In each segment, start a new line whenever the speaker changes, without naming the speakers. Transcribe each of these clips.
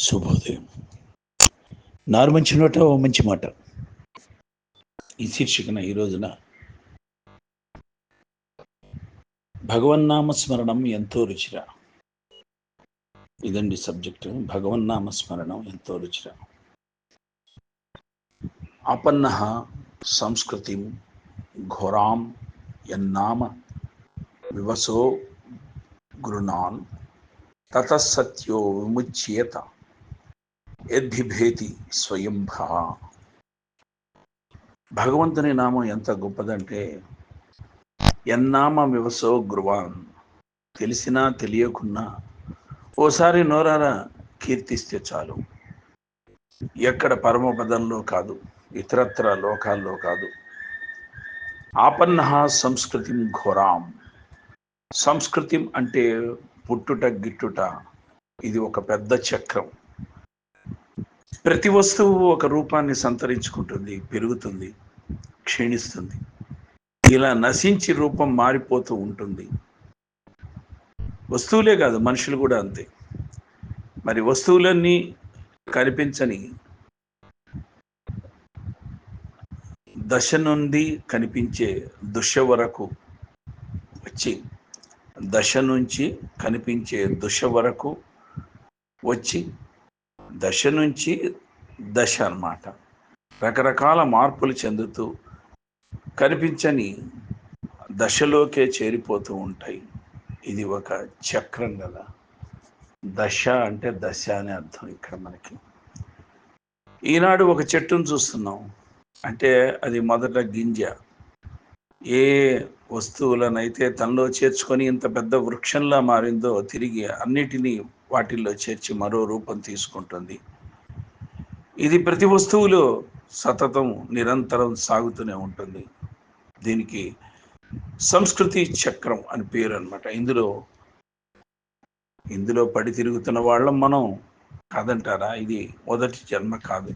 శుభోదయం. నారు మంచి నోట ఓ మంచి మాట. ఈ శీర్షికన ఈ రోజున భగవన్నామస్మరణం ఎంతో రుచిరా. ఇదండి సబ్జెక్ట్. భగవన్నామస్మరణం ఎంతో రుచిరా. ఆపన్న సంస్కృతి ఘోరాం ఎన్నామ వివసో గృణాన్ తతసత్యో విముచ్యేత. యద్భిభేతి స్వయంభ. భగవంతుని నామం ఎంత గొప్పదంటే ఎన్నామ వివసో గురువాన్ తెలిసినా తెలియకున్నా ఓసారి నోరారా కీర్తిస్తే చాలు. ఎక్కడ పరమపదంలో కాదు ఇతరత్ర లోకాల్లో కాదు. ఆపన్న సంస్కృతిం ఘోరాం. సంస్కృతిం అంటే పుట్టుట గిట్టుట ఇది ఒక పెద్ద చక్రం. ప్రతి వస్తువు ఒక రూపాన్ని సంతరించుకుంటుంది పెరుగుతుంది క్షీణిస్తుంది. ఇలా నశించి రూపం మారిపోతూ ఉంటుంది. వస్తువులే కాదు మనుషులు కూడా అంతే. మరి వస్తువులన్నీ కనిపించని దశ నుండి కనిపించే దుష వరకు వచ్చి దశ నుంచి కనిపించే దుష వరకు వచ్చి దశ నుంచి దశ అన్నమాట. రకరకాల మార్పులు చెందుతూ కనిపించని దశలోకే చేరిపోతూ ఉంటాయి. ఇది ఒక చక్రం కదా దశ అంటే దశ అనే అర్థం ఇక్కడ మనకి. ఈనాడు ఒక చెట్టును చూస్తున్నాం. అంటే అది మొదట గింజ. ఏ వస్తువులనైతే తనలో చేర్చుకొని ఇంత పెద్ద వృక్షంలా మారిందో తిరిగి అన్నిటినీ వాటిల్లో చేర్చి మరో రూపం తీసుకుంటుంది. ఇది ప్రతి వస్తువులో సతతం నిరంతరం సాగుతూనే ఉంటుంది. దీనికి సంస్కృతి చక్రం అని పేరు అనమాట ఇందులో ఇందులో పడి తిరుగుతున్న వాళ్ళం మనం కాదంటారా? ఇది మొదటి జన్మ కాదు.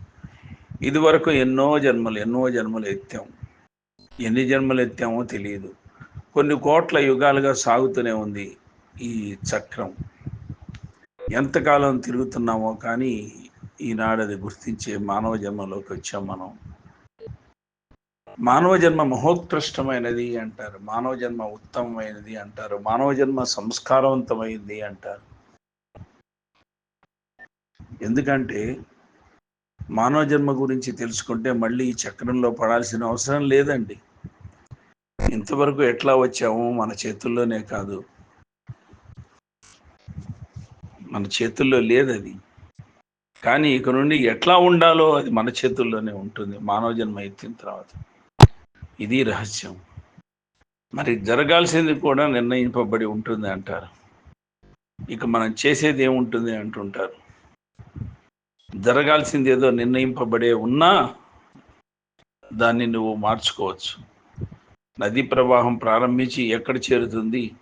ఇది వరకు ఎన్నో జన్మలు ఎన్నో జన్మలు ఎత్తాం. ఎన్ని జన్మలు ఎత్తామో తెలియదు. కొన్ని కోట్ల యుగాలుగా సాగుతూనే ఉంది ఈ చక్రం. ఎంతకాలం తిరుగుతున్నామో కానీ ఈనాడు అది గుర్తించే మానవ జన్మలోకి వచ్చాం మనం. మానవ జన్మ మహోత్కృష్టమైనది అంటారు. మానవ జన్మ ఉత్తమమైనది అంటారు. మానవ జన్మ సంస్కారవంతమైంది అంటారు. ఎందుకంటే మానవ జన్మ గురించి తెలుసుకుంటే మళ్ళీ ఈ చక్రంలో పడాల్సిన అవసరం లేదండి. ఇంతవరకు ఎట్లా వచ్చామో మన చేతుల్లోనే కాదు. మన చేతుల్లో లేదు అది కానీ ఇక నుండి ఎట్లా ఉండాలో అది మన చేతుల్లోనే ఉంటుంది. మానవ జన్మ ఎత్తిన తర్వాత. ఇది రహస్యం. మరి జరగాల్సింది కూడా నిర్ణయింపబడి ఉంటుంది అంటారు. ఇక మనం చేసేది ఏముంటుంది అంటుంటారు. జరగాల్సింది ఏదో నిర్ణయింపబడే ఉన్నా దాన్ని నువ్వు మార్చుకోవచ్చు. నదీ ప్రవాహం ప్రారంభించి ఎక్కడ చేరుతుంది?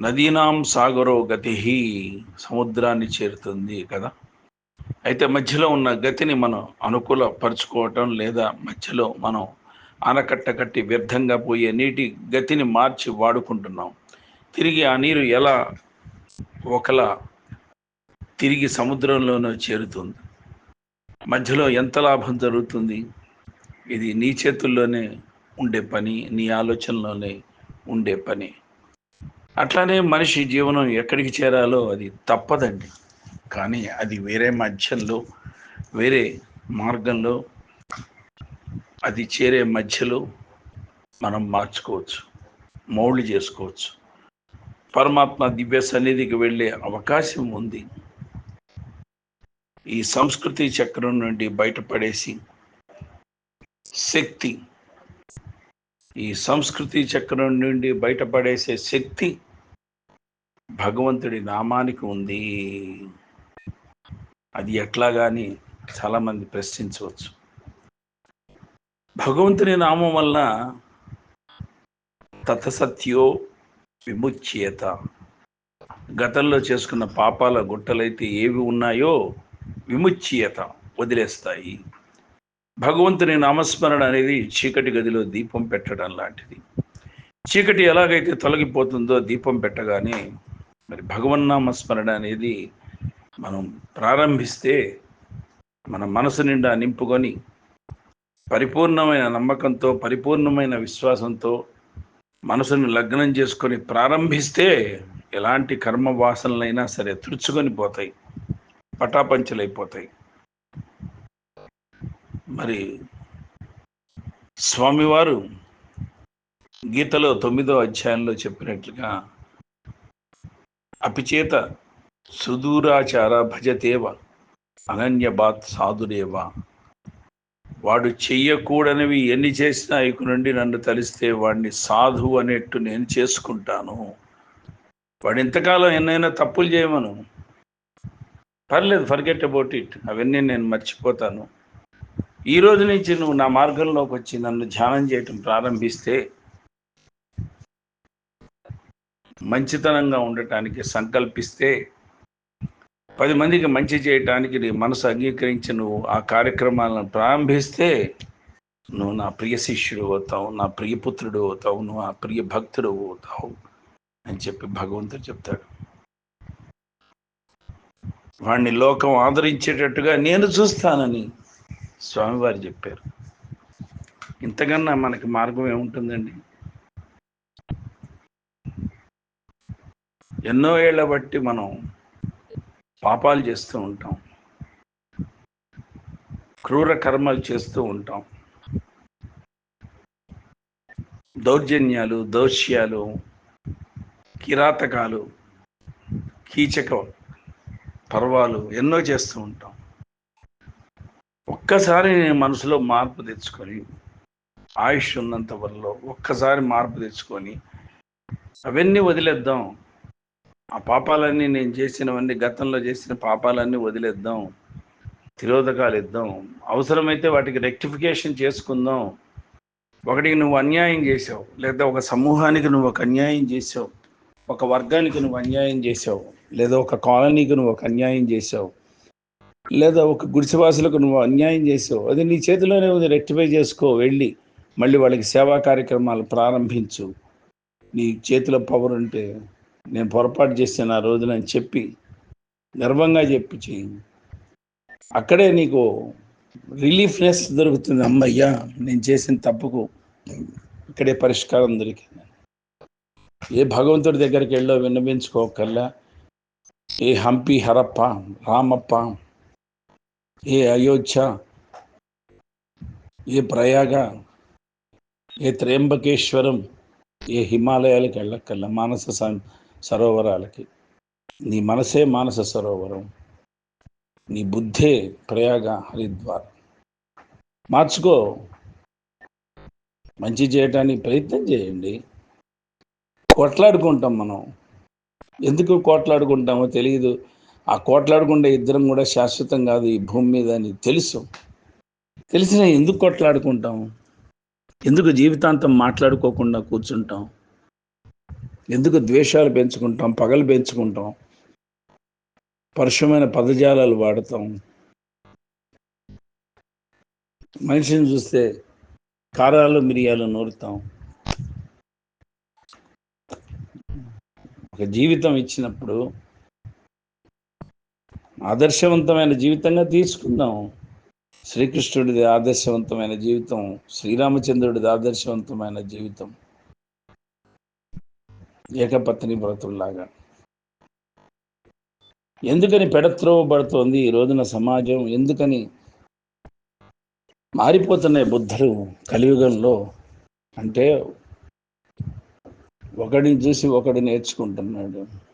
నదీనాం సాగరో గతి సముద్రాన్ని చేరుతుంది కదా. అయితే మధ్యలో ఉన్న గతిని మనం అనుకూలపరుచుకోవటం లేదా మధ్యలో మనం ఆనకట్ట కట్టి వ్యర్థంగా పోయే నీటి గతిని మార్చి వాడుకుంటున్నాం. తిరిగి ఆ నీరు ఎలా ఒకలా తిరిగి సముద్రంలోనే చేరుతుంది. మధ్యలో ఎంత లాభం జరుగుతుంది? ఇది నీ చేతుల్లోనే ఉండే పని నీ ఆలోచనలోనే ఉండే పని. అట్లానే మనిషి జీవనం ఎక్కడికి చేరాలో అది తప్పదండి. కానీ అది వేరే మధ్యంలో వేరే మార్గంలో అది చేరే మధ్యలో మనం మార్చుకోవచ్చు మౌళ్ళు చేసుకోవచ్చు. పరమాత్మ దివ్య సన్నిధికి వెళ్ళే అవకాశం ఉంది. ఈ సంస్కృతి చక్రం నుండి బయటపడేసి శక్తి ఈ సంస్కృతి చక్రం నుండి బయటపడేసే శక్తి భగవంతుడి నామానికి ఉంది. అది ఎట్లా కానీ చాలామంది ప్రశ్నించవచ్చు. భగవంతుని నామం వల్ల తతసత్యో విముచ్యత. గతంలో చేసుకున్న పాపాల గుట్టలైతే ఏవి ఉన్నాయో విముచ్యత వదిలేస్తాయి. భగవంతుని నామస్మరణ అనేది చీకటి గదిలో దీపం పెట్టడం లాంటిది. చీకటి ఎలాగైతే తొలగిపోతుందో దీపం పెట్టగానే మరి భగవన్నామస్మరణ అనేది మనం ప్రారంభిస్తే మన మనసు నిండా నింపుకొని పరిపూర్ణమైన నమ్మకంతో పరిపూర్ణమైన విశ్వాసంతో మనసును లగ్నం చేసుకొని ప్రారంభిస్తే ఎలాంటి కర్మ వాసనలైనా సరే తుడుచుకొని పోతాయి. పటాపంచలైపోతాయి. మరి స్వామివారు గీతలో తొమ్మిదో అధ్యాయంలో చెప్పినట్లుగా అపిచేత సుదూరాచార భజతేవ అనన్యబాత్ సాధురేవ. వాడు చెయ్యకూడనివి ఎన్ని చేసినా ఇక నుండి నన్ను తలిస్తే వాడిని సాధు అనేట్టు నేను చేసుకుంటాను. వాడు ఇంతకాలం ఎన్నైనా తప్పులు చేయమను. పర్లేదు ఫర్గెట్ అబౌట్ ఇట్ అవన్నీ నేను మర్చిపోతాను. ఈ రోజు నుంచి నువ్వు నా మార్గంలోకి వచ్చి నన్ను ధ్యానం చేయటం ప్రారంభిస్తే మంచితనంగా ఉండటానికి సంకల్పిస్తే పది మందికి మంచి చేయటానికి నీ మనసు అంగీకరించి నువ్వు ఆ కార్యక్రమాలను ప్రారంభిస్తే నువ్వు నా ప్రియ శిష్యుడు అవుతావు నా ప్రియ పుత్రుడు అవుతావు నువ్వు ఆ ప్రియ భక్తుడు అవుతావు అని చెప్పి భగవంతుడు చెప్తాడు. వాణ్ణి లోకం ఆదరించేటట్టుగా నేను చూస్తానని స్వామివారు చెప్పారు. ఇంతకన్నా మనకి మార్గం ఏముంటుందండి? ఎన్నో ఏళ్ళ బట్టి మనం పాపాలు చేస్తూ ఉంటాం. క్రూర కర్మలు చేస్తూ ఉంటాం. దౌర్జన్యాలు దౌశ్యాలు కిరాతకాలు కీచక పర్వాలు ఎన్నో చేస్తూ ఉంటాం. ఒక్కసారి నేను మనసులో మార్పు తెచ్చుకొని ఆయుష్ ఉన్నంత వరలో ఒక్కసారి మార్పు తెచ్చుకొని అవన్నీ వదిలేద్దాం. ఆ పాపాలన్నీ నేను చేసినవన్నీ గతంలో చేసిన పాపాలన్నీ వదిలేద్దాం. తిరోధకాలు ఇద్దాం. అవసరమైతే వాటికి రెక్టిఫికేషన్ చేసుకుందాం. ఒకటికి నువ్వు అన్యాయం చేసావు లేదా ఒక సమూహానికి నువ్వు ఒక అన్యాయం చేసావు ఒక వర్గానికి నువ్వు అన్యాయం చేసావు లేదా ఒక కాలనీకి నువ్వు ఒక అన్యాయం చేసావు లేదా ఒక గుడిసెవాసులకు నువ్వు అన్యాయం చేసావు. అది నీ చేతిలోనే ఉంది. రెక్టిఫై చేసుకో. వెళ్ళి మళ్ళీ వాళ్ళకి సేవా కార్యక్రమాలు ప్రారంభించు. నీ చేతిలో పవర్ ఉంటే నేను పొరపాటు చేశాను ఆ రోజున అని చెప్పి గర్వంగా చెప్పి చేయి అక్కడే నీకు రిలీఫ్నెస్ దొరుకుతుంది. అమ్మయ్యా నేను చేసిన తప్పుకు ఇక్కడే పరిష్కారం దొరికింది. ఏ భగవంతుడి దగ్గరికి వెళ్ళో విన్నవించుకోకల్లా. ఏ హంపి హరప్ప రామప్ప ఏ అయోధ్య ఏ ప్రయాగ ఏ త్రయంబకేశ్వరం ఏ హిమాలయాలకి వెళ్ళక్కల్లా మానస సరోవరాలకి. నీ మనసే మానస సరోవరం నీ బుద్ధే ప్రయాగ హరిద్వార్. మార్చుకో. మంచి చేయటానికి ప్రయత్నం చేయండి. కొట్లాడుకుంటాం మనం. ఎందుకు కొట్లాడుకుంటామో తెలియదు ఆ కోట్లాడకుండా ఇద్దరం కూడా శాశ్వతం కాదు ఈ భూమి మీద అని తెలుసు. తెలిసిన ఎందుకు కొట్లాడుకుంటాం? ఎందుకు జీవితాంతం మాట్లాడుకోకుండా కూర్చుంటాం? ఎందుకు ద్వేషాలు పెంచుకుంటాం? పగలు పెంచుకుంటాం? పరుషమైన పదజాలాలు వాడతాం? మనిషిని చూస్తే కారాలు మిరియాలు నూరుతాం. ఒక జీవితం ఇచ్చినప్పుడు ఆదర్శవంతమైన జీవితంగా తీసుకుందాం. శ్రీకృష్ణుడిది ఆదర్శవంతమైన జీవితం శ్రీరామచంద్రుడిది ఆదర్శవంతమైన జీవితం. ఏకపత్ని వ్రతుల్లాగా. ఎందుకని పెడత్రోవబడుతోంది ఈ రోజున సమాజం? ఎందుకని మారిపోతున్నాయి బుద్ధులు కలియుగంలో? అంటే ఒకడిని చూసి ఒకడు నేర్చుకుంటున్నాడు.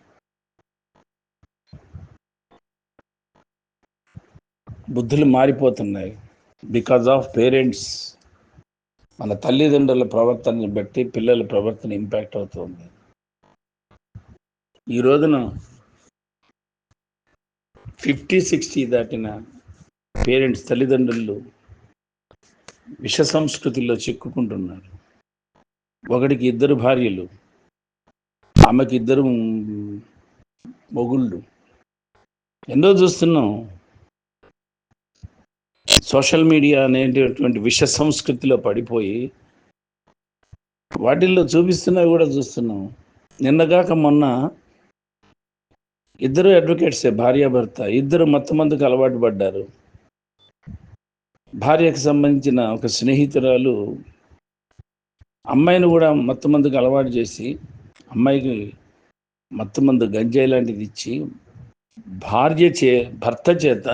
బుద్ధులు మారిపోతున్నాయి బికాజ్ ఆఫ్ పేరెంట్స్. మన తల్లిదండ్రుల ప్రవర్తనని బట్టి పిల్లల ప్రవర్తన ఇంపాక్ట్ అవుతుంది. ఈ రోజున ఫిఫ్టీ సిక్స్టీ దాటిన పేరెంట్స్ తల్లిదండ్రులు విష సంస్కృతిలో చిక్కుకుంటున్నారు. ఒకడికి ఇద్దరు భార్యలు ఆమెకి ఇద్దరు మొగుళ్ళు. ఎన్నో చూస్తున్నాం. సోషల్ మీడియా అనేటటువంటి విష సంస్కృతిలో పడిపోయి వాటిల్లో చూపిస్తున్నవి కూడా చూస్తున్నాం. నిన్నగాక మొన్న ఇద్దరు అడ్వకేట్సే భార్యాభర్త ఇద్దరు మొత్తం మందుకు అలవాటు పడ్డారు. భార్యకు సంబంధించిన ఒక స్నేహితురాలు అమ్మాయిని కూడా మొత్తం మందుకు అలవాటు చేసి అమ్మాయికి మత్తు మందు గంజాయి లాంటిది ఇచ్చి భార్య చే భర్త చేత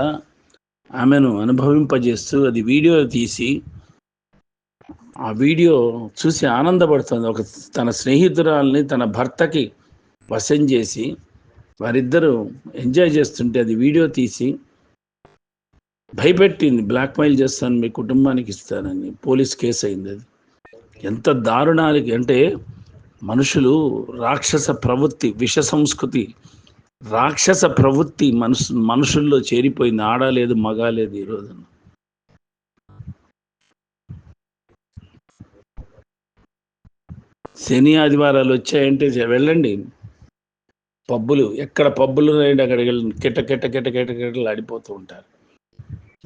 ఆమెను అనుభవింపజేస్తూ అది వీడియో తీసి ఆ వీడియో చూసి ఆనందపడుతుంది. ఒక తన స్నేహితురాల్ని తన భర్తకి వశం చేసి వారిద్దరూ ఎంజాయ్ చేస్తుంటే అది వీడియో తీసి భయపెట్టింది. బ్లాక్మెయిల్ చేస్తాను మీ కుటుంబానికి ఇస్తానని పోలీస్ కేసు అయింది అది. ఎంత దారుణానికి అంటే మనుషులు రాక్షస ప్రవృత్తి విష సంస్కృతి రాక్షస ప్రవృత్తి మనసు మనుషుల్లో చేరిపోయింది. ఆడలేదు మగ లేదు ఈ రోజున. శని ఆదివారాలు వచ్చాయంటే వెళ్ళండి. పబ్బులు ఎక్కడ పబ్బులు ఉన్నాయండి అక్కడికి వెళ్ళి కిట కిట కిట కిట కిటలు ఆడిపోతూ ఉంటారు.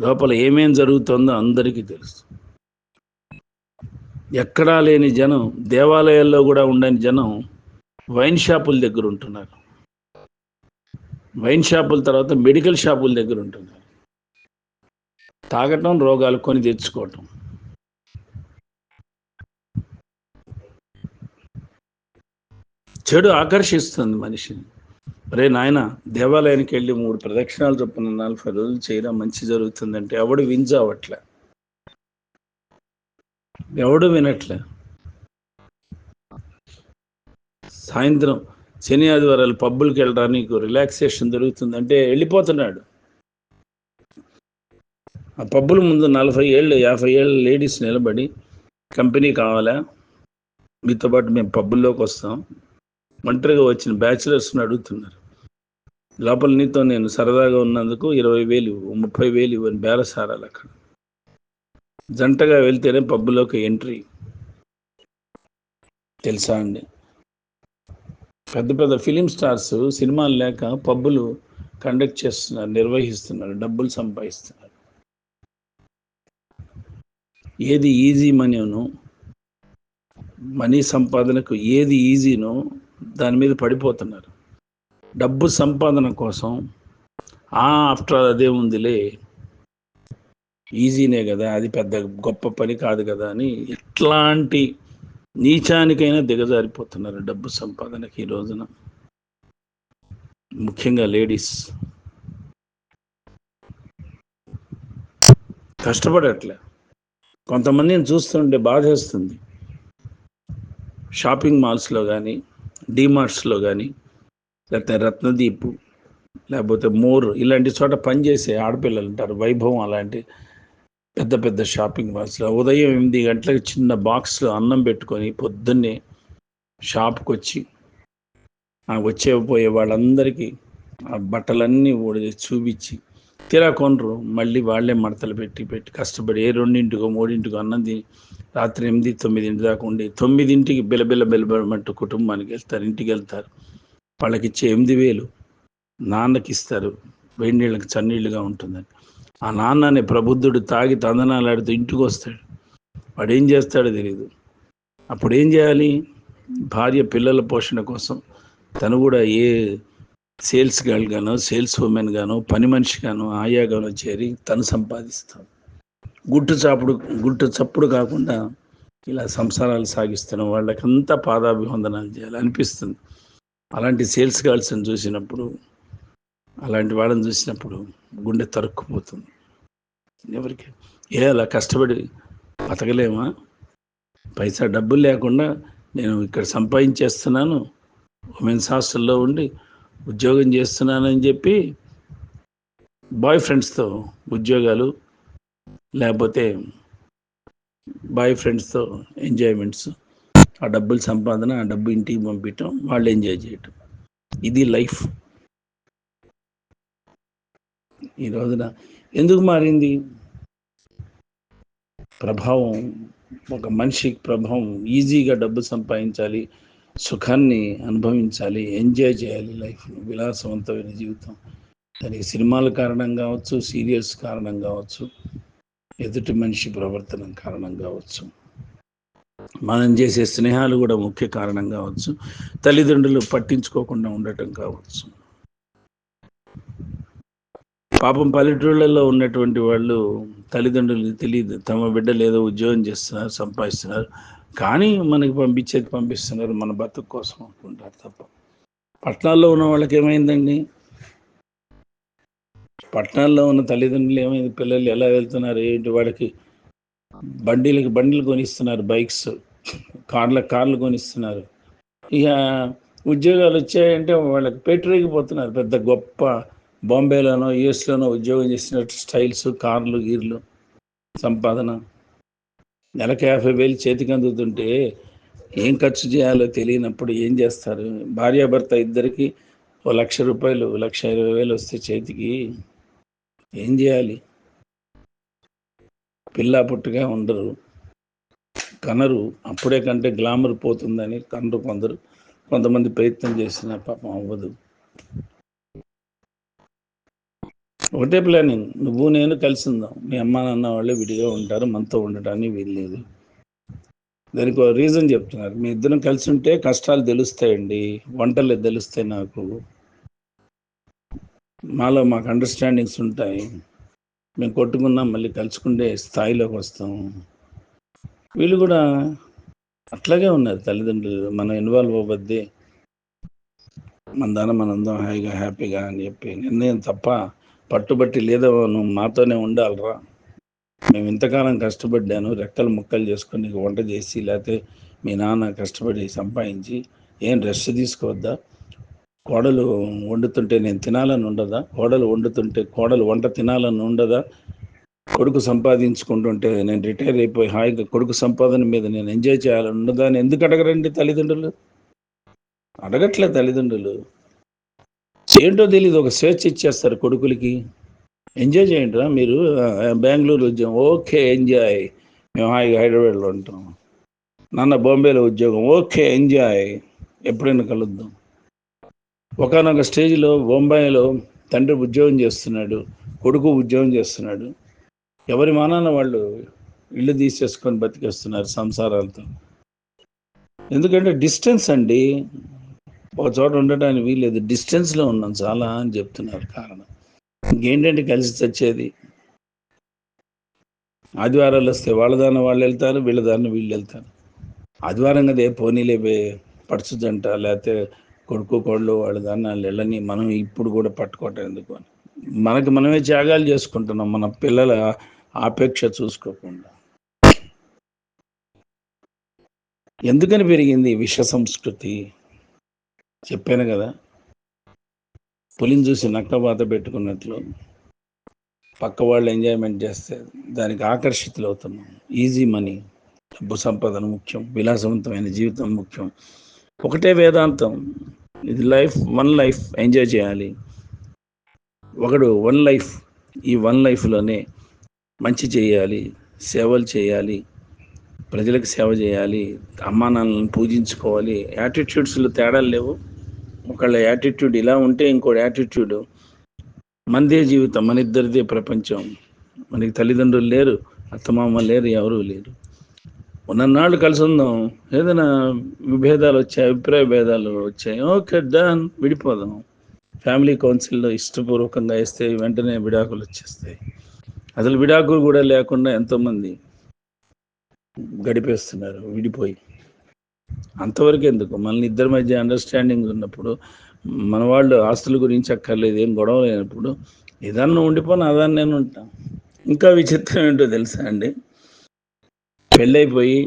లోపల ఏమేం జరుగుతుందో అందరికీ తెలుసు. ఎక్కడా లేని జనం దేవాలయాల్లో కూడా ఉండని జనం వైన్ షాపుల దగ్గర ఉంటున్నారు. వైన్ షాపుల తర్వాత మెడికల్ షాపుల దగ్గర ఉంటున్నారు తాగటం రోగాలు కొని తెచ్చుకోవటం. చెడు ఆకర్షిస్తుంది మనిషిని. రే నాయన దేవాలయానికి వెళ్ళి మూడు ప్రదక్షిణాలు చొప్పున నలభై రోజులు చేయడం మంచి జరుగుతుందంటే ఎవడు వింజావట్లే ఎవడు వినట్లే. సాయంత్రం శని ఆదివారాలు పబ్బులకి వెళ్ళడానికి రిలాక్సేషన్ దొరుకుతుందంటే వెళ్ళిపోతున్నాడు. ఆ పబ్బుల ముందు నలభై ఏళ్ళు యాభై ఏళ్ళు లేడీస్ నిలబడి కంపెనీ కావాలా? మీతో పాటు మేము పబ్బుల్లోకి వస్తాం. ఒంటరిగా వచ్చిన బ్యాచిలర్స్ని అడుగుతున్నారు. లోపల నీతో నేను సరదాగా ఉన్నందుకు ఇరవై వేలు ముప్పై వేలు ఇవ్వని బేరసారాలు అక్కడ. జంటగా వెళ్తేనే పబ్బులోకి ఎంట్రీ. తెలుసా అండి? పెద్ద పెద్ద ఫిలిం స్టార్స్ సినిమాలు లేక పబ్బులు కండక్ట్ చేస్తున్నారు నిర్వహిస్తున్నారు డబ్బులు సంపాదిస్తున్నారు. ఏది ఈజీ మనీను మనీ సంపాదనకు ఏది ఈజీనో దాని మీద పడిపోతున్నారు. డబ్బు సంపాదన కోసం ఆఫ్టర్ అదే ఉందిలే ఈజీనే కదా అది పెద్ద గొప్ప పని కాదు కదా అని ఎట్లాంటి నీచానికైనా దిగజారిపోతున్నారు డబ్బు సంపాదనకి ఈ రోజున. ముఖ్యంగా లేడీస్. కష్టపడట్లే. కొంతమందిని చూస్తుంటే బాధేస్తుంది. షాపింగ్ మాల్స్లో కానీ డిమార్ట్స్లో కానీ లేకపోతే రత్నదీపు లేకపోతే మోర్ ఇలాంటి చోట పనిచేసే ఆడపిల్లలు ఉంటారు. వైభవం అలాంటి పెద్ద పెద్ద షాపింగ్ మాల్స్లో ఉదయం ఎనిమిది గంటలకు చిన్న బాక్స్లో అన్నం పెట్టుకొని పొద్దున్నే షాప్కి వచ్చి వచ్చే పోయే వాళ్ళందరికీ ఆ బట్టలన్నీ ఊడి చూపించి తీరా కొనరు. మళ్ళీ వాళ్ళే మడతలు పెట్టి పెట్టి కష్టపడి ఏ రెండింటికో మూడింటికో అన్నం తిని రాత్రి ఎనిమిది తొమ్మిదింటి దాకా ఉండి తొమ్మిదింటికి బిలబిల బిలబడమంటూ కుటుంబానికి వెళ్తారు ఇంటికి వెళ్తారు. వాళ్ళకి ఇచ్చే ఎనిమిది వేలు నాన్నకి ఇస్తారు వేడి నీళ్ళకి చన్నీళ్ళుగా ఉంటుందని. ఆ నాన్నని ప్రబుద్ధుడు తాగి తందనాలాడుతూ ఇంటికి వస్తాడు. వాడు ఏం చేస్తాడో తెలియదు అప్పుడు ఏం చేయాలి? భార్య పిల్లల పోషణ కోసం తను కూడా ఏ సేల్స్ గర్ల్ గానో సేల్స్ ఉమెన్ గానో పని మనిషి గానో ఆయాగానో చేరి తను సంపాదిస్తాడు గుట్టు చాపుడు గుట్టు చప్పుడు కాకుండా ఇలా సంసారాలు సాగిస్తున్న. వాళ్ళకంతా పాదాభివందనాలు చేయాలి అనిపిస్తుంది. అలాంటి సేల్స్ గర్ల్స్ని చూసినప్పుడు అలాంటి వాళ్ళని చూసినప్పుడు గుండె తరుక్కుపోతుంది. ఎవరికి? ఏ అలా కష్టపడి బతకలేమా? పైసా డబ్బులు లేకుండా నేను ఇక్కడ సంపాదించేస్తున్నాను. ఉమెన్స్ హాస్టల్లో ఉండి ఉద్యోగం చేస్తున్నానని చెప్పి బాయ్ ఫ్రెండ్స్తో ఉద్యోగాలు లేకపోతే బాయ్ ఫ్రెండ్స్తో ఎంజాయ్మెంట్స్ ఆ డబ్బులు సంపాదన ఆ డబ్బు ఇంటికి పంపించడం వాళ్ళు ఎంజాయ్ చేయటం. ఇది లైఫ్. ఈ రోజున ఎందుకు మారింది? ప్రభావం ఒక మనిషికి ప్రభావం ఈజీగా డబ్బు సంపాదించాలి సుఖాన్ని అనుభవించాలి ఎంజాయ్ చేయాలి లైఫ్ విలాసవంతమైన జీవితం. దానికి సినిమాల కారణం కావచ్చు సీరియల్స్ కారణం కావచ్చు ఎదుటి మనిషి ప్రవర్తన కారణం కావచ్చు మనం చేసే స్నేహాలు కూడా ముఖ్య కారణం కావచ్చు తల్లిదండ్రులు పట్టించుకోకుండా ఉండటం కావచ్చు. పాపం పల్లెటూళ్ళల్లో ఉన్నటువంటి వాళ్ళు తల్లిదండ్రులకు తెలియదు తమ బిడ్డలు ఏదో ఉద్యోగం చేస్తున్నారు సంపాదిస్తున్నారు. కానీ మనకి పంపించేది పంపిస్తున్నారు మన బతుకు కోసం అనుకుంటారు తప్ప. పట్టణాల్లో ఉన్న వాళ్ళకి ఏమైందండి? పట్టణాల్లో ఉన్న తల్లిదండ్రులు ఏమైంది? పిల్లలు ఎలా వెళ్తున్నారు? ఏంటి? వాళ్ళకి బండిలకి బండిలు కొనిస్తున్నారు బైక్స్. కార్ల కార్లు కొనిస్తున్నారు. ఇక ఉద్యోగాలు వచ్చాయంటే వాళ్ళకి పెట్టరేగిపోతున్నారు పెద్ద గొప్ప బాంబేలోనో యుఎస్లోనో ఉద్యోగం చేసినట్టు స్టైల్స్ కార్లు గీర్లు సంపాదన. నెలకు యాభై వేలు చేతికి అందుతుంటే ఏం ఖర్చు చేయాలో తెలియనప్పుడు ఏం చేస్తారు? భార్యాభర్త ఇద్దరికి ఓ లక్ష రూపాయలు లక్ష ఇరవై వేలు వస్తే చేతికి ఏం చేయాలి? పిల్ల పుట్టుగా ఉండరు. కనరు. అప్పుడే కంటే గ్లామర్ పోతుందని కనరు కొందరు. కొంతమంది ప్రయత్నం చేసిన పాపం అవ్వదు. ఒకటే ప్లానింగ్. నువ్వు నేను కలిసి ఉందాం మీ అమ్మ నాన్న వాళ్ళే విడిగా ఉంటారు. మనతో ఉండటానికి వీల్లేదు. దానికి ఒక రీజన్ చెప్తున్నారు. మీ ఇద్దరం కలిసి ఉంటే కష్టాలు తెలుస్తాయండి. వంటలు తెలుస్తాయి నాకు. మాలో మాకు అండర్స్టాండింగ్స్ ఉంటాయి. మేము కొట్టుకున్నాం మళ్ళీ కలుసుకుంటే స్థాయిలోకి వస్తాం. వీళ్ళు కూడా అట్లాగే ఉన్నారు. తల్లిదండ్రులు మనం ఇన్వాల్వ్ అవ్వద్ది మన దాన మనందరం హాయిగా హ్యాపీగా అని చెప్పి. నిర్ణయం తప్ప పట్టుబట్టి లేదా నువ్వు మాతోనే ఉండాలిరా. మేము ఇంతకాలం కష్టపడ్డాను రెక్కలు ముక్కలు చేసుకొని నీకు వంట చేసి లేకపోతే మీ నాన్న కష్టపడి సంపాదించి ఏం రెస్ట్ తీసుకోవద్దా? కోడలు వండుతుంటే నేను తినాలని ఉండదా? కోడలు వండుతుంటే కోడలు వంట తినాలని ఉండదా? కొడుకు సంపాదించుకుంటుంటే నేను రిటైర్ అయిపోయి హాయిగా కొడుకు సంపాదన మీద నేను ఎంజాయ్ చేయాలని ఉండదా అని ఎందుకు అడగరండి తల్లిదండ్రులు? అడగట్లే తల్లిదండ్రులు. ఏంటో తెలియదు ఒక స్వేచ్ఛ ఇచ్చేస్తారు కొడుకులకి. ఎంజాయ్ చేయండి రా మీరు బెంగళూరు ఉద్యోగం. ఓకే ఎంజాయ్ మేము హాయిగా హైదరాబాద్లో ఉంటాం. నాన్న బాంబేలో ఉద్యోగం. ఓకే ఎంజాయ్ ఎప్పుడైనా కలుద్దాం. ఒకనొక స్టేజ్లో బొంబాయిలో తండ్రి ఉద్యోగం చేస్తున్నాడు కొడుకు ఉద్యోగం చేస్తున్నాడు. ఎవరి మానాన వాళ్ళు ఇల్లు తీసేసుకొని బతికేస్తున్నారు సంసారాలతో. ఎందుకంటే డిస్టెన్స్ అండి ఒక చోట ఉండటానికి వీలేదు డిస్టెన్స్లో ఉన్నాం. చాలా అని చెప్తున్నారు. కారణం. ఇంకేంటంటే కలిసి చచ్చేది? ఆదివారాలు వస్తే వాళ్ళ దాన్ని వాళ్ళు వెళ్తారు వీళ్ళ దాన్ని వీళ్ళు వెళ్తారు. ఆదివారం కదే పోనీలే పడుచుదంట లేకపోతే కొడుకు కోళ్ళు వాళ్ళ దాన్ని వాళ్ళు వెళ్ళని మనం ఇప్పుడు కూడా పట్టుకోవటం ఎందుకు అని. మనకి మనమే త్యాగాలు చేసుకుంటున్నాం. మన పిల్లల ఆపేక్ష చూసుకోకుండా. ఎందుకని పెరిగింది విష సంస్కృతి? చెప్పాను కదా. పులిని చూసి నక్క బాధ పెట్టుకున్నట్లు పక్క వాళ్ళు ఎంజాయ్మెంట్ చేస్తే దానికి ఆకర్షితులు అవుతున్నాం. ఈజీ మనీ డబ్బు సంపాదన ముఖ్యం విలాసవంతమైన జీవితం ముఖ్యం. ఒకటే వేదాంతం ఇది లైఫ్ వన్ లైఫ్ ఎంజాయ్ చేయాలి. ఒకడు వన్ లైఫ్ ఈ వన్ లైఫ్లోనే మంచి చేయాలి సేవలు చేయాలి ప్రజలకు సేవ చేయాలి అమ్మా పూజించుకోవాలి యాటిట్యూడ్స్లో తేడాలు లేవు. ఒకళ్ళ యాటిట్యూడ్ ఇలా ఉంటే ఇంకోటి యాటిట్యూడ్ మనదే జీవితం మన ఇద్దరిదే ప్రపంచం. మనకి తల్లిదండ్రులు లేరు అత్తమామ లేరు ఎవరూ లేరు. ఉన్ననాళ్ళు కలిసి ఉందాం. ఏదైనా విభేదాలు వచ్చాయి అభిప్రాయ భేదాలు వచ్చాయి ఓకే డన్ విడిపోదాం. ఫ్యామిలీ కౌన్సిల్లో ఇష్టపూర్వకంగా వేస్తే వెంటనే విడాకులు వచ్చేస్తాయి. అసలు విడాకులు కూడా లేకుండా ఎంతోమంది గడిపేస్తున్నారు విడిపోయి. అంతవరకు ఎందుకు? మనల్ని ఇద్దరి మధ్య అండర్స్టాండింగ్ ఉన్నప్పుడు మన వాళ్ళు ఆస్తుల గురించి అక్కర్లేదు ఏం గొడవ లేనప్పుడు ఏదన్నా ఉండిపోను అదాన్ని నేను ఉంటాను ఇంకా విచిత్రం ఏంటో తెలుసా అండి? పెళ్ళైపోయి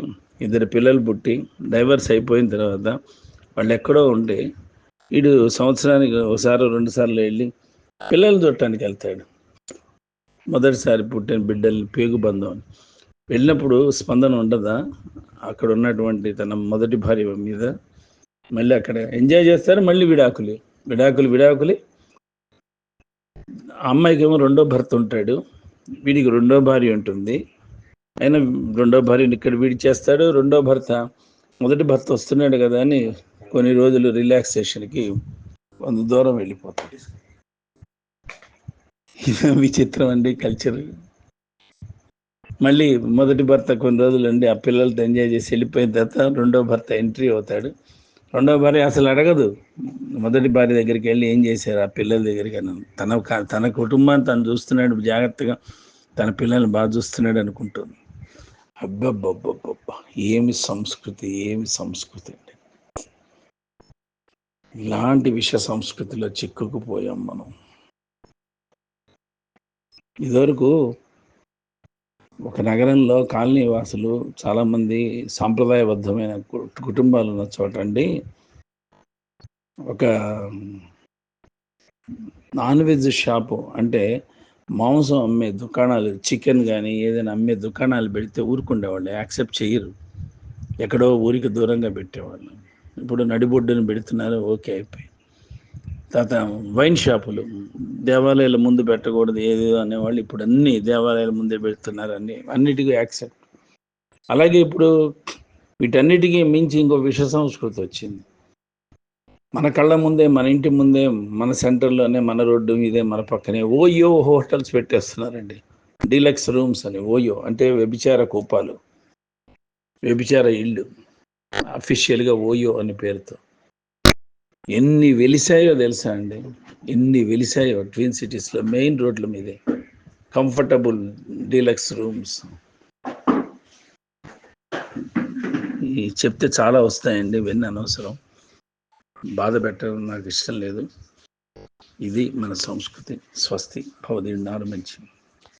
ఇద్దరు పిల్లలు పుట్టి డైవర్స్ అయిపోయిన తర్వాత వాళ్ళు ఎక్కడో ఉంటే వీడు సంవత్సరానికి ఒకసారి రెండు సార్లు వెళ్ళి పిల్లలు చూడటానికి వెళ్తాడు. మొదటిసారి పుట్టిన బిడ్డల్ని పేగు బంధం అని వెళ్ళినప్పుడు స్పందన ఉండదా? అక్కడ ఉన్నటువంటి తన మొదటి భార్య మీద మళ్ళీ అక్కడ ఎంజాయ్ చేస్తారు మళ్ళీ విడాకులు. విడాకులు విడాకులు. అమ్మాయికి ఏమో రెండో భర్త ఉంటాడు. వీడికి రెండో భార్య ఉంటుంది. అయినా రెండో భార్యను ఇక్కడ వీడి చేస్తాడు. రెండో భర్త మొదటి భర్త వస్తున్నాడు కదా అని కొన్ని రోజులు రిలాక్సేషన్కి కొంత దూరం వెళ్ళిపోతాడు. విచిత్రం అండి కల్చర్. మళ్ళీ మొదటి భర్త కొన్ని రోజులు ఉండి ఆ పిల్లలతో ఎంజాయ్ చేసి వెళ్ళిపోయిన తర్వాత రెండో భర్త ఎంట్రీ అవుతాడు. రెండో భార్య అసలు అడగదు. మొదటి భార్య దగ్గరికి వెళ్ళి ఏం చేశారు? ఆ పిల్లల దగ్గరికి అని తన తన కుటుంబాన్ని తను చూస్తున్నాడు. జాగ్రత్తగా తన పిల్లల్ని బాగా చూస్తున్నాడు అనుకుంటుంది. అబ్బబ్బబ్బబ్బబ్బా. ఏమి సంస్కృతి ఏమి సంస్కృతి అండి. ఇలాంటి విష సంస్కృతిలో చిక్కుకుపోయాం మనం. ఇదివరకు ఒక నగరంలో కాలనీ వాసులు చాలామంది సాంప్రదాయబద్ధమైన కు- కుటుంబాలు ఉన్న చోట అండి. ఒక నాన్ వెజ్ షాపు అంటే మాంసం అమ్మే దుకాణాలు చికెన్ కానీ ఏదైనా అమ్మే దుకాణాలు పెడితే ఊరుకుండేవాళ్ళు యాక్సెప్ట్ చేయరు ఎక్కడో ఊరికి దూరంగా పెట్టేవాళ్ళు. ఇప్పుడు నడిబొడ్డుని పెడుతున్నారు ఓకే అయిపోయి తర్వాత వైన్ షాపులు. దేవాలయాల ముందు పెట్టకూడదు ఏదేదో అనేవాళ్ళు ఇప్పుడు అన్ని దేవాలయాల ముందే పెడుతున్నారు అన్ని అన్నిటికీ యాక్సెప్ట్. అలాగే ఇప్పుడు వీటన్నిటికీ మించి ఇంకో విష సంస్కృతి వచ్చింది. మన కళ్ళ ముందే మన ఇంటి ముందే మన సెంటర్లోనే మన రోడ్డు మీదే మన పక్కనే ఓయో హోటల్స్ పెట్టేస్తున్నారండి. డీలక్స్ రూమ్స్ అని ఓయో అంటే వ్యభిచార కూపాలు వ్యభిచార ఇళ్ళు అఫీషియల్గా ఓయో అనే పేరుతో. ఎన్ని వెలిసాయో తెలుసా అండి? ఎన్ని వెలిసాయో ట్విన్ సిటీస్లో మెయిన్ రోడ్ల మీదే. కంఫర్టబుల్ డీలక్స్ రూమ్స్ ఈ చెప్తే చాలా వస్తాయండి ఇవన్నీ అనవసరం. బాధ పెట్టడం నాకు ఇష్టం లేదు. ఇది మన సంస్కృతి స్వస్తి భవదీయుడు మంచి.